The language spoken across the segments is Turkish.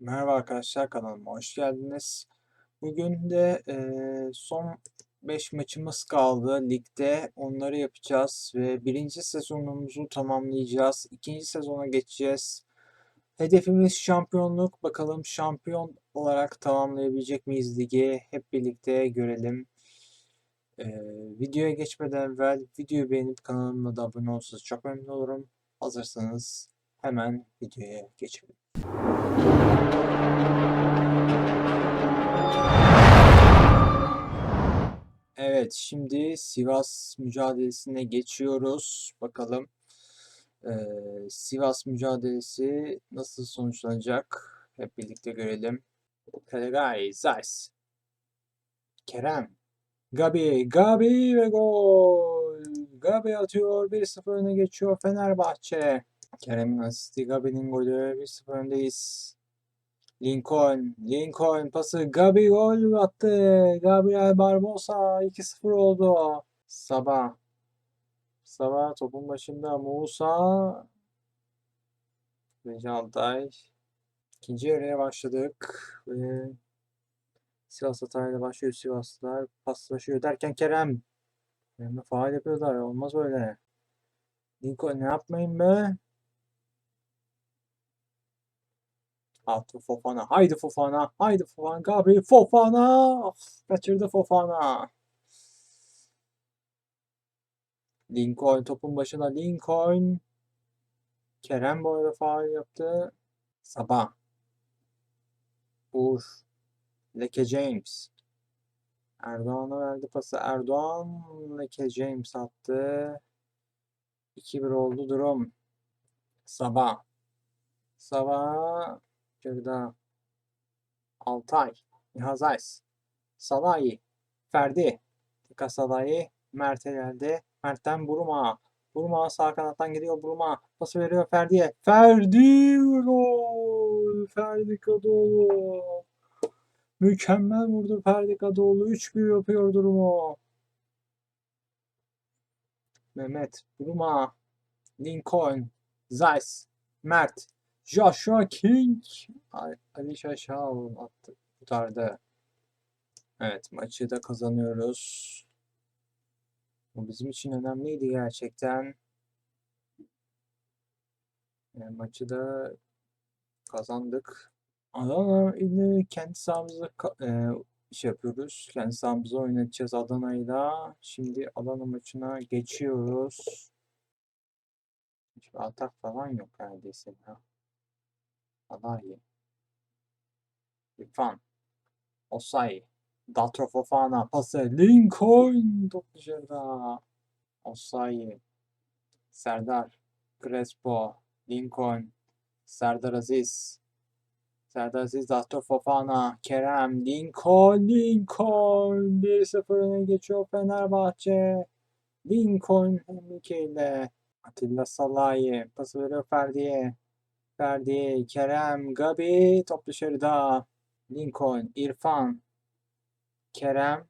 Merhaba arkadaşlar kanalıma hoş geldiniz. Bugün de eee, son 5 maçımız kaldı ligde. Onları yapacağız ve birinci sezonumuzu tamamlayacağız. İkinci sezona geçeceğiz. Hedefimiz şampiyonluk. Bakalım şampiyon olarak tamamlayabilecek miyiz ligi? Hep birlikte görelim. Eee, videoya geçmeden evvel videoyu beğenip kanalıma da abone olursanız çok memnun olurum. Hazırsanız hemen videoya geçelim. Evet, şimdi Sivas mücadelesine geçiyoruz. Bakalım eee, Sivas mücadelesi nasıl sonuçlanacak? Hep birlikte görelim. Telegay, Zeiss, Kerem, Gabi, Gabi ve gol. Gabi atıyor, 1-0 öne geçiyor Fenerbahçe. Kerem'in asisti, Gabi'nin golü, 1-0 öndeyiz. Lincoln, Lincoln pası Gabi gol attı. Gabriel Barbosa 2-0 oldu. Sabah. Sabah topun başında Musa ve Altay. İkinci yarıya başladık ve Sivas hatayla başlıyor Sivaslılar. Paslaşıyor derken Kerem. Kerem'e faal yapıyorlar. Olmaz öyle. Lincoln ne yapmayın be? Attı Fofana. Haydi Fofana. Haydi Fofana. Gabriel Fofana. Of, kaçırdı Fofana. Lincoln topun başına Lincoln. Kerem bu arada faul yaptı. Sabah. Uğur. Leke James. Erdoğan'a verdi pası. Erdoğan Leke James attı. 2-1 oldu durum. Sabah. Sabah. Geride Altay, Nihat Ays, Salahi, Ferdi, Tika Salahi, Mert'e geldi. Mert'ten Buruma. Buruma sağ kanattan gidiyor Buruma. Pası veriyor Ferdi'ye. Ferdi gol. Ferdi Kadıoğlu. Mükemmel vurdu Ferdi Kadıoğlu. 3-1 yapıyor durumu. Mehmet, Buruma, Lincoln, Zeiss, Mert, Joshua King. Ay- Ali Şaşal attı, kurtardı. Evet, maçı da kazanıyoruz. Bu bizim için önemliydi gerçekten. E, maçı da kazandık. Adana ile kendi sahamızda e, şey yapıyoruz. Kendi sahamızda oynatacağız Adana'yla. Şimdi Adana maçına geçiyoruz. Hiçbir atak falan yok neredeyse ya. Alayi. İrfan. Osayi. Datro Fofana pası. Lincoln top dışarıda. Osayi. Serdar. Crespo. Lincoln. Serdar Aziz. Serdar Aziz, Datro Fofana. Kerem. Lincoln. Lincoln. 1-0 öne geçiyor Fenerbahçe. Lincoln Henrique ile Atilla Salahi. Pası veriyor Ferdi'ye. Ferdi, Kerem, Gabi, top dışarıda. Lincoln, İrfan, Kerem,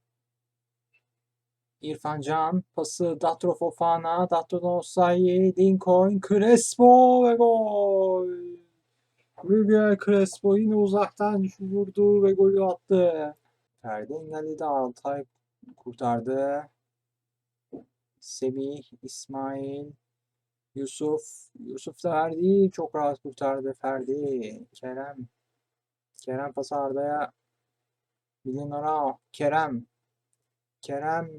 İrfan Can, pası Datro Fofana, Datro Osayi, Lincoln, Crespo ve gol. Miguel Crespo yine uzaktan vurdu ve golü attı. Ferdi engelledi, Altay kurtardı. Semih, İsmail, Yusuf. Yusuf Ferdi çok rahat kurtardı Ferdi. Kerem. Kerem pası Arda'ya. Bilin Ara. Kerem. Kerem.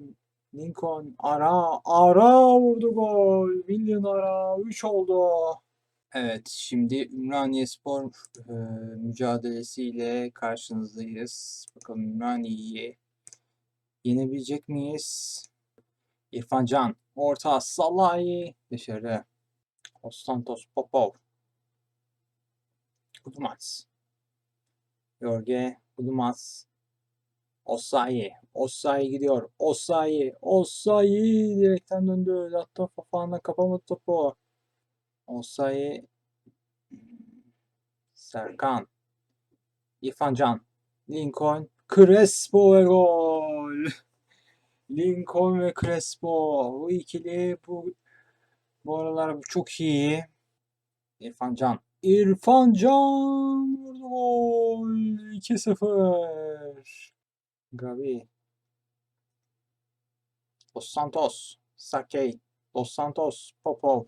Lincoln. Ara. Ara vurdu gol. Milyon Ara. 3 oldu. Evet şimdi Ümraniyespor e, mücadelesiyle karşınızdayız. Bakalım Ümraniye'yi yenebilecek miyiz? İrfan Can. Orta Salahi. Dışarı. Ostantos Popov. Kudumaz. Jorge Kudumaz. Osayi. Osayi gidiyor. Osayi. Osayi direkten döndü. Latta Fafana kapamadı topu. Osayi. Serkan. İrfan Can. Lincoln. Crespo ve gol. Lincoln ve Crespo. Bu ikili bu bu aralar çok iyi. İrfan Can. İrfan Can vurdu gol. 2-0. Gavi. Dos Santos. Sakey. Dos Santos. Popov.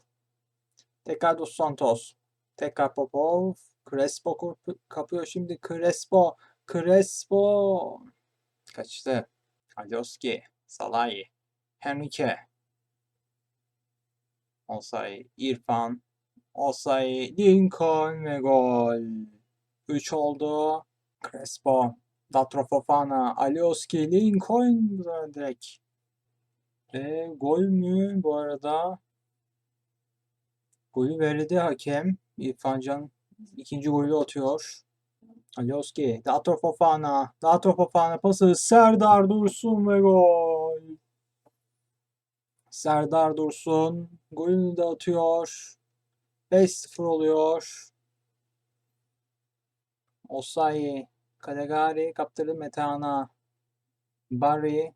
Tekrar Dos Santos. Tekrar Popov. Crespo kap- kapıyor şimdi. Crespo. Crespo. Kaçtı. Alioski. Salahi. Henrique. Osay. İrfan. Osay. Lincoln ve gol. 3 oldu. Crespo. Datro Fofana. Alioski. Lincoln. Direkt. E, gol mü bu arada? Golü verdi hakem. İrfan Can ikinci golü atıyor. Alioski. Datro Fofana pası. Serdar Dursun ve gol. Serdar Dursun golünü de atıyor. 5-0 oluyor. Osayi. Kalegari kaptırdı Metehan'a. Barry.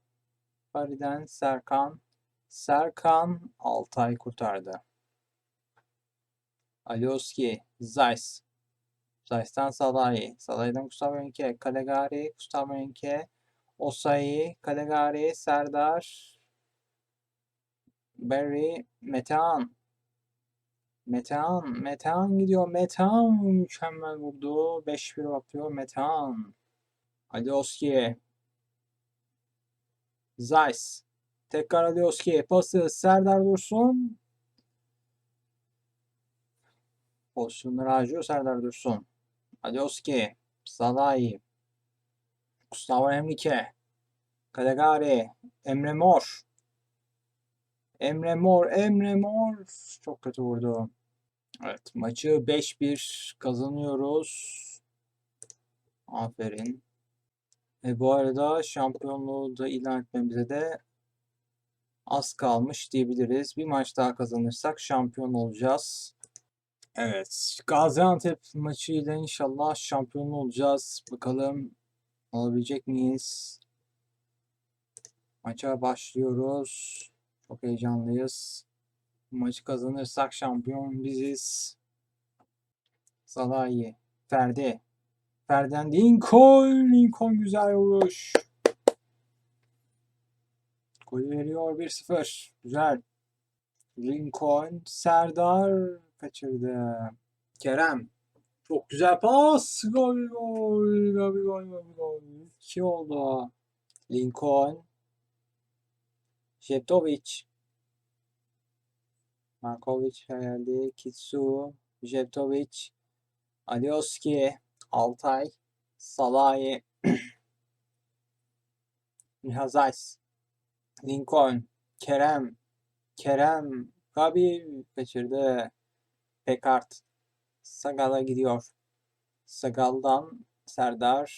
Barry'den Serkan. Serkan Altay kurtardı. Alioski. Zeiss. Zeiss'ten Salahi. Salahi'den Gustavo Henrique. Kalegari. Gustavo Henrique. Osayi. Kalegari. Serdar. Barry. Metehan. Metehan. Metehan gidiyor. Metehan mükemmel vurdu. 5-1 yapıyor. Metehan. Alioski. Zeiss. Tekrar Alioski. Pası Serdar Dursun. Pozisyonları harcıyor Serdar Dursun. Alioski. Salahi. Gustavo Henrique. Calegari. Emre Mor. Emre Mor. Emre Mor. Çok kötü vurdu. Evet. Maçı 5-1 kazanıyoruz. Aferin. E bu arada şampiyonluğu da ilan etmemize de az kalmış diyebiliriz. Bir maç daha kazanırsak şampiyon olacağız. Evet, Gaziantep maçıyla inşallah şampiyon olacağız. Bakalım olabilecek miyiz? Maça başlıyoruz. Çok heyecanlıyız. Maçı kazanırsak şampiyon biziz. Salahi, Ferdi. Ferden Lincoln. Lincoln güzel vuruş. Golü veriyor 1-0. Güzel. Lincoln. Serdar kaçırdı. Kerem. Çok güzel pas. Gol gol. Gol gol gol gol. 2 oldu. Lincoln. Jeptovic. Markovic geldi. Kitsu. Jeptovic. Alioski. Altay. Salahi. Mihazais. Lincoln. Kerem. Kerem. Gabi kaçırdı. Pekart. Sagal'a gidiyor. Sagal'dan Serdar.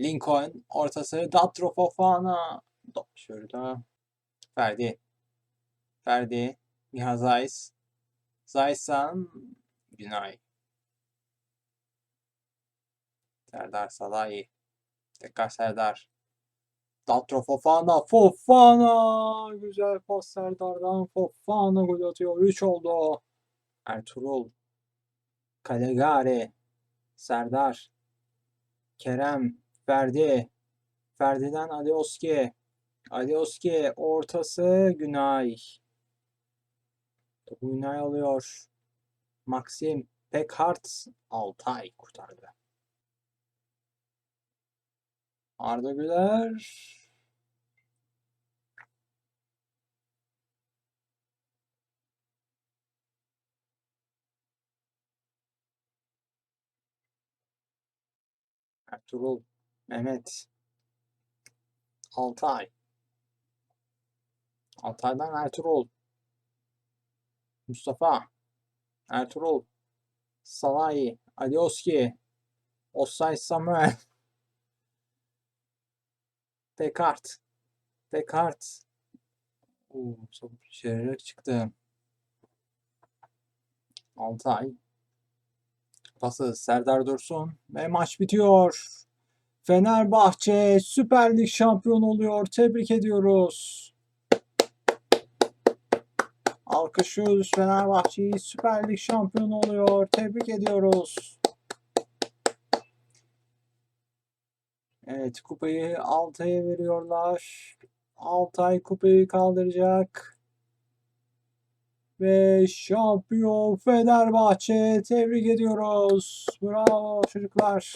Lincoln. Ortası. Datro Fofana. Şurada. Ferdi. Ferdi. Mihazais. Zaysan. Günay. Serdar Salahi. Tekrar Serdar. Datro Fofana. Fofana. Güzel pas Serdar'dan. Fofana gol atıyor. 3 oldu. Ertuğrul. Calegari. Serdar. Kerem. Ferdi. Ferdi'den Alioski. Alioski. Ortası Günay. Topu Günay alıyor. Maxim. Pekart. Altay kurtardı. Arda Güler. Ertuğrul. Mehmet. Altay. Altay'dan Ertuğrul. Mustafa. Ertuğrul. Salahi. Alioski. Osay Samuel. Descartes. Descartes. Oo, çok şeref çıktı. Altay. Pası Serdar Dursun ve maç bitiyor. Fenerbahçe Süper Lig şampiyon oluyor. Tebrik ediyoruz. Alkışlıyoruz Fenerbahçe'yi Süper Lig şampiyon oluyor. Tebrik ediyoruz. Evet kupayı Altay'a veriyorlar. Altay kupayı kaldıracak. Ve şampiyon Fenerbahçe tebrik ediyoruz. Bravo çocuklar.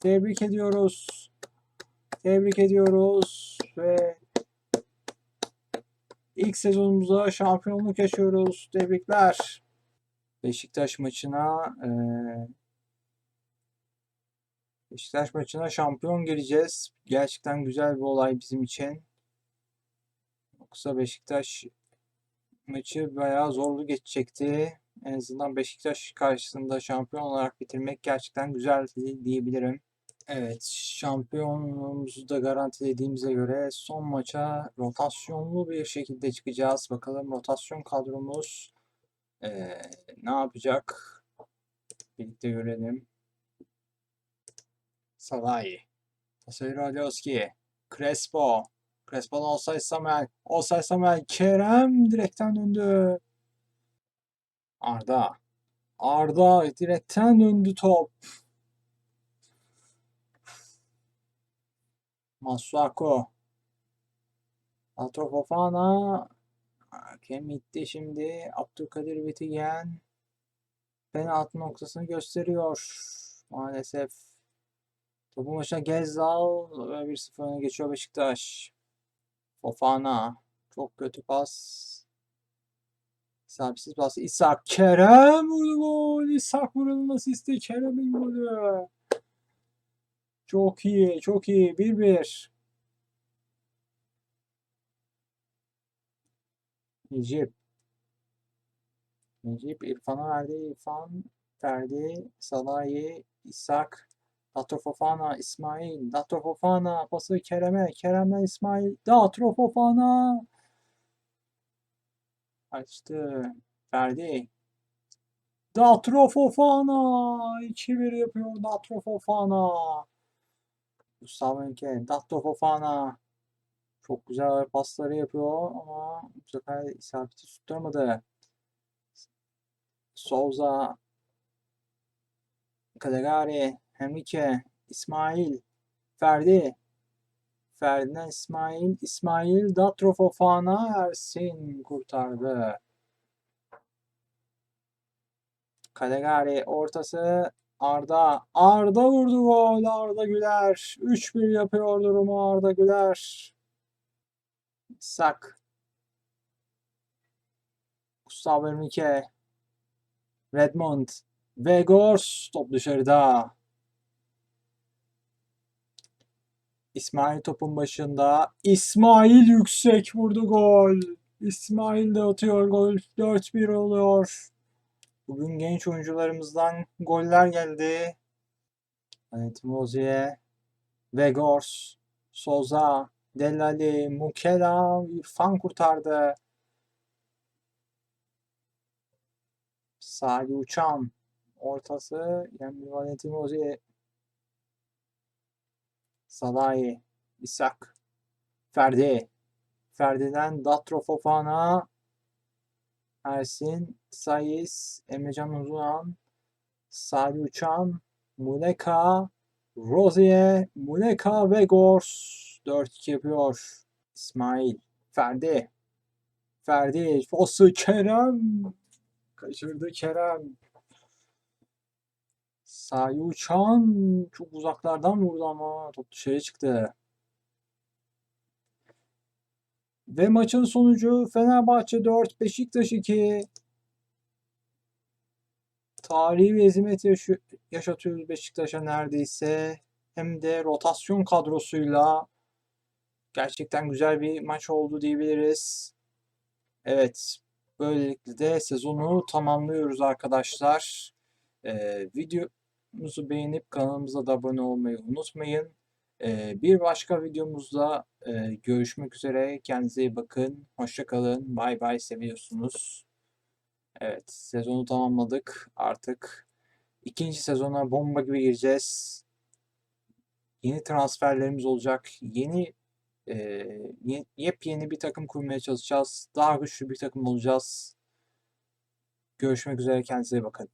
Tebrik ediyoruz. Tebrik ediyoruz ve ilk sezonumuza şampiyonluk yaşıyoruz. Tebrikler. Beşiktaş maçına eee, Beşiktaş maçına şampiyon gireceğiz. Gerçekten güzel bir olay bizim için. Yoksa Beşiktaş maçı bayağı zorlu geçecekti. En azından Beşiktaş karşısında şampiyon olarak bitirmek gerçekten güzeldi diyebilirim. Evet, şampiyonluğumuzu da garantilediğimize göre son maça rotasyonlu bir şekilde çıkacağız. Bakalım rotasyon kadromuz eee, ne yapacak? Birlikte görelim. Salai, Tasayır Alioski, Crespo, Crespo'dan Osay Samuel, Osay Samuel, Kerem direkten döndü. Arda, Arda direkten döndü top. Masuako. Altro Fofana. Hakem gitti şimdi. Abdülkadir Bitigen. Penaltı noktasını gösteriyor. Maalesef. Topu başına Gezzal ve 1-0 öne geçiyor Beşiktaş. Fofana. Çok kötü pas. Sabisiz pas. İshak Kerem vurdu gol. İshak vurulması isteği Kerem'in golü. Çok iyi, çok iyi. 1-1. Necip. Necip İrfan'a verdi. İrfan verdi. Salahi, İshak, Datro Fofana, İsmail, Datro Fofana, pası Kerem'e, Kerem'den İsmail, Datro Fofana. Açtı. Verdi. Datro Fofana. 2-1 yapıyor Datro Fofana. Gustavo Henrique, Datro Fofana. Çok güzel pasları yapıyor ama bu sefer isabeti tutturamadı. Souza, Calegari, Henrique, İsmail, Ferdi. Ferdi'den İsmail, İsmail, Datro Fofana, Ersin kurtardı. Calegari ortası Arda. Arda vurdu gol. Arda Güler. 3-1 yapıyor durumu Arda Güler. Sak. Gustavo Henrique. Redmond. Vegors. Top dışarıda. İsmail topun başında. İsmail yüksek vurdu gol. İsmail de atıyor gol. 4-1 oluyor. Bugün genç oyuncularımızdan goller geldi. Evet, Mozier, Vegors, Souza, Delali, Mukela, İrfan kurtardı. Salih Uçan, ortası, yani Valentin Mozier, Salahi, İshak, Ferdi, Ferdi'den Datro Fofana, Ersin, Sayis, Emrecan Uzunan, Salih Uçan, Muleka, Rozier, Muleka ve Gors 4-2 yapıyor. İsmail, Ferdi, Ferdi, Fosu Kerem, kaçırdı Kerem. Salih Uçan çok uzaklardan vurdu ama top dışarı çıktı. Ve maçın sonucu Fenerbahçe 4, Beşiktaş 2. Tarihi bir hizmet yaşatıyoruz Beşiktaş'a neredeyse. Hem de rotasyon kadrosuyla gerçekten güzel bir maç oldu diyebiliriz. Evet, böylelikle de sezonu tamamlıyoruz arkadaşlar. Ee, videomuzu beğenip kanalımıza da abone olmayı unutmayın. Ee, bir başka videomuzda e, görüşmek üzere. Kendinize iyi bakın. Hoşça kalın. Bay bay. Seviyorsunuz. Evet, sezonu tamamladık. Artık ikinci sezona bomba gibi gireceğiz. Yeni transferlerimiz olacak. Yeni e, ye- yepyeni bir takım kurmaya çalışacağız. Daha güçlü bir takım olacağız. Görüşmek üzere. Kendinize bakın.